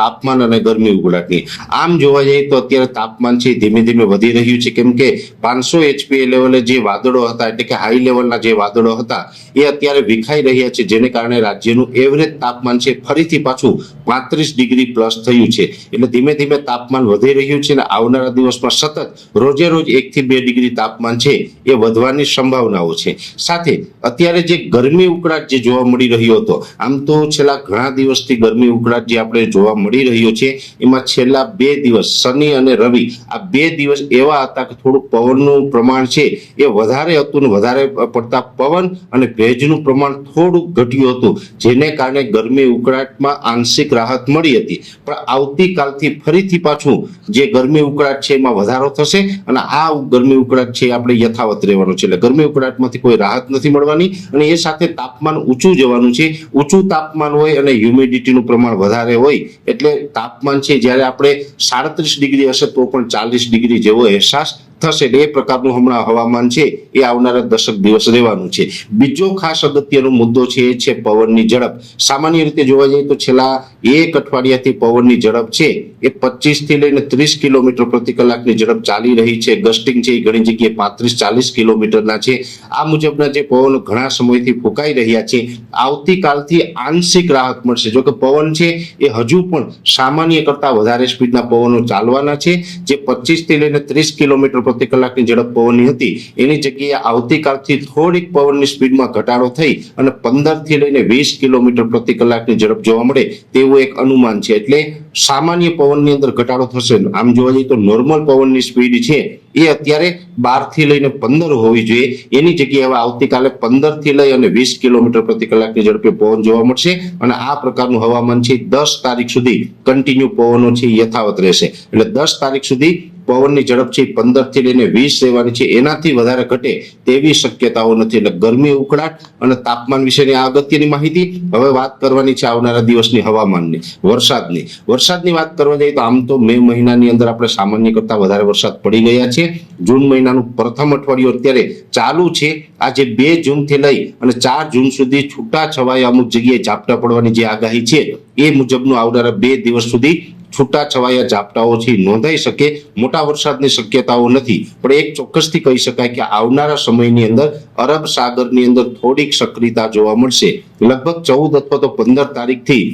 તાપમાન અને ગરમી ઉકળાટની આમ જોવા જઈએ તો અત્યારે તાપમાન છે ધીમે ધીમે વધી રહ્યું છે. કેમ કે પાંચસો એચપી લેવલે જે વાદળો હતા, એટલે કે હાઈ લેવલના જે વાદળો હતા, એ અત્યારે વિખાઈ રહ્યા છે. જેને કારણે રાજ્યનું એવરેજ તાપમાન છે ફરીથી પાછું પાંત્રીસ ડિગ્રી પ્લસ થયું છે. એટલે ધીમે ધીમે તાપમાન વધી રહ્યું છે અને આવનારા દિવસમાં સતત રોજે રોજ એકથી બે ડિગ્રી તાપમાન છે એ વધવાની સંભાવનાઓ છે. સાથે અત્યારે જે ગરમી ઉકળાટ જે જોવા મળી રહ્યો હતો, આમ તો છેલ્લા ઘણા દિવસથી ગરમી ઉકળાટ જે આપણે જોવા મળી રહ્યો છે. એમાં છેલ્લા બે દિવસ શનિ અને રવિ આ બે દિવસ એવા હતા કે થોડું પવનનું પ્રમાણ છે. એ વધારે હતું ને વધારે પડતા પવન અને ભેજનું પ્રમાણ થોડુંક ઘટ્યું હતું, જેને કારણે ગરમી ઉકળાટમાં આંશિક રાહત મળી હતી. પણ આવતીકાલથી ફરીથી પાછું જે ગરમી ઉકળાટ છે એમાં વધારો થશે અને આ ગરમી ઉકળાટ છે આપણે યથાવત રહેવાનો છે. એટલે ગરમી ઉકળાટમાંથી કોઈ રાહત નથી મળવાની અને એ સાથે તાપમાન ઊંચું જવાનું છે. ઊંચું તાપમાન હોય અને હ્યુમિડિટીનું પ્રમાણ વધારે હોય એટલે તાપમાન છે જ્યારે આપણે સાડત્રીસ ડિગ્રી હશે તો પણ ચાલીસ ડિગ્રી જેવો અહેસાસ થશે એ પ્રકારનું હમણાં હવામાન છે એ આવનારા દશક દિવસ રહેવાનું છે. બીજો ખાસ અગત્યનો મુદ્દો છે એ છે પવનની ઝડપ. સામાન્ય રીતે જોવા જઈએ તો છેલ્લા એક અઠવાડિયાથી પવનની ઝડપ છે. એ પચીસથી લઈને ત્રીસ કિલોમીટર પ્રતિ કલાકની ઝડપ ચાલી રહી છે. ગસ્ટિંગ છે એ ઘણી જગ્યાએ પાંત્રીસ ચાલીસ કિલોમીટરના છે. આ મુજબના જે પવનો ઘણા સમયથી ફૂંકાઈ રહ્યા છે. આવતીકાલથી આંશિક રાહત મળશે. જો કે પવન છે એ હજુ પણ સામાન્ય કરતા વધારે સ્પીડના પવનો ચાલવાના છે. જે પચીસથી લઈને ત્રીસ કિલોમીટર પ્રતિ કલાકની ઝડપ પવનની હતી. એની જગ્યાએ આવતીકાલથી થોડીક પવનની સ્પીડમાં ઘટાડો થઈ અને પંદરથી લઈને વીસ કિલોમીટર પ્રતિ કલાકની ઝડપ જોવા મળે તેવું એક અનુમાન છે. એટલે સામાન્ય પવનની અંદર ઘટાડો થશે. આમ જોવા જઈએ તો નોર્મલ પવનની સ્પીડ છે એ અત્યારે બારથી લઈને પંદર હોવી જોઈએ. એની જગ્યાએ હવે આવતીકાલે પંદરથી લઈ અને વીસ કિલોમીટર પ્રતિ કલાકની ઝડપે પવન જોવા મળશે અને આ પ્રકારનું હવામાન છે દસ તારીખ સુધી કન્ટિન્યુ પવનો છે યથાવત રહેશે. એટલે દસ તારીખ સુધી પવનની ઝડપ છે પંદરથી લઈને વીસ રહેવાની છે. એનાથી વધારે ઘટે તેવી શક્યતાઓ નથી. એટલે ગરમી, ઉકળાટ અને તાપમાન વિશેની આ અગત્યની માહિતી હવે વાત કરવાની છે આવનારા દિવસની હવામાનની, વરસાદની. વરસાદની વાત કરવા જઈએ તો આમ તો મે મહિનાની અંદર આપણે સામાન્ય કરતા વધારે વરસાદ પડી ગયા છે. જૂન મહિનાનું પ્રથમ અઠવાડિયું અત્યારે ચાલુ છે. આજે બે જૂનથી લઈ અને ચાર જૂન સુધી છૂટા છવાયા અમુક જગ્યાએ ઝાપટા પડવાની જે આગાહી છે એ મુજબનું આવનારા બે દિવસ સુધી છૂટા છવાયા ઝાપટાઓ નોંધાઈ શકે, મોટા વરસાદની શક્યતાઓ નથી. પણ એક ચોક્કસથી કહી શકાય કે આવનારા સમયની અંદર અરબ સાગરની અંદર થોડીક સક્રિયતા જોવા મળશે. લગભગ ચૌદ અથવા તો પંદર તારીખથી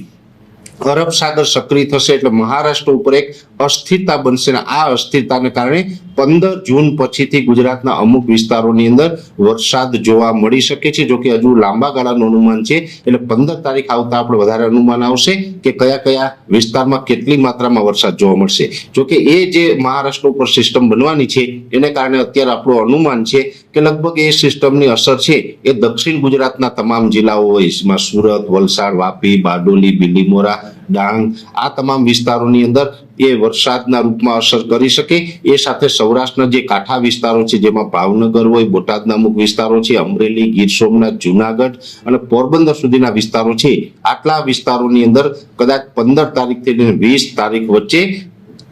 અરબ સાગર સક્રિય થશે એટલે મહારાષ્ટ્ર ઉપર એક અસ્થિરતા બનશે અને આ અસ્થિરતાને કારણે પંદર જૂન પછીથી ગુજરાતના અમુક વિસ્તારોની અંદર વરસાદ જોવા મળી શકે છે, જોકે હજુ લાંબા ગાળાનું અનુમાન છે. એટલે પંદર તારીખ આવતા આપણે વધારે અનુમાન આવશે કે કયા કયા વિસ્તારમાં કેટલી માત્રામાં વરસાદ જોવા મળશે. જોકે એ જે મહારાષ્ટ્ર ઉપર સિસ્ટમ બનવાની છે, એને કારણે અત્યારે આપણું અનુમાન છે કે લગભગ એ સિસ્ટમની અસર છે એ દક્ષિણ ગુજરાતના તમામ જિલ્લાઓ સુરત, વલસાડ, વાપી, બારડોલી, બિલીમોરા ડાંગ આ તમામ વિસ્તારોની અંદર એ વરસાદના રૂપમાં અસર કરી શકે. એ સાથે સૌરાષ્ટ્રના જે કાંઠા વિસ્તારો છે, જેમાં ભાવનગર હોય, બોટાદના અમુક વિસ્તારો છે, અમરેલી, ગીર સોમનાથ, જુનાગઢ અને પોરબંદર સુધીના વિસ્તારો છે. આટલા વિસ્તારોની અંદર કદાચ પંદર તારીખથી વીસ તારીખ વચ્ચે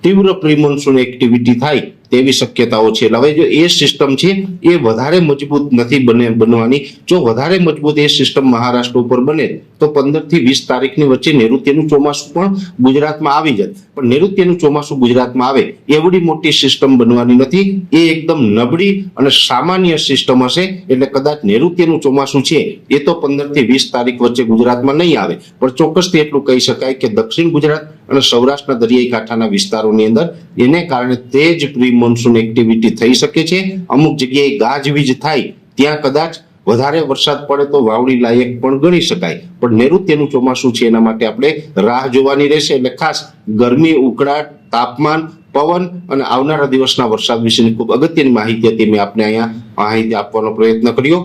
તીવ્ર પ્રિમોન્સૂન એક્ટિવિટી થાય. તેવી શક્યતાઓ છે. એટલે હવે જો એ સિસ્ટમ છે, એ વધારે મજબૂત નથી બને, બનવાની. જો વધારે મજબૂત એ સિસ્ટમ મહારાષ્ટ્ર ઉપર બને, તો પંદરથી વીસ તારીખની વચ્ચે નૈઋત્યનું ચોમાસું પણ ગુજરાતમાં આવી જાય. પણ નૈઋત્યનું ચોમાસું ગુજરાતમાં આવે, એવડી મોટી સિસ્ટમ બનવાની નથી. એ એકદમ નબળી અને સામાન્ય સિસ્ટમ હશે. એટલે કદાચ નૈઋત્યનું ચોમાસું છે, એ તો પંદરથી વીસ તારીખ વચ્ચે ગુજરાતમાં નહીં આવે. પણ ચોક્કસથી એટલું કહી શકાય કે દક્ષિણ ગુજરાત અને સૌરાષ્ટ્રના દરિયાઈ કાંઠાના વિસ્તારોની અંદર, એને કારણે તેજ પ્રી મોન્સૂન એક્ટિવિટી થઈ શકે છે. અમુક જગ્યાએ ગાજવીજ થાય, ત્યાં કદાચ વધારે વરસાદ પડે તો વાવણી લાયક પણ ગણી શકાય. પણ નૈઋત્યનું ચોમાસું છે, એના માટે આપણે રાહ જોવાની રહેશે. એટલે ખાસ ગરમી, ઉકળાટ, તાપમાન, પવન અને આવનારા દિવસના વરસાદ વિશેની ખૂબ અગત્યની માહિતી હતી. મેં આપને અહીંયા માહિતી આપવાનો પ્રયત્ન કર્યો.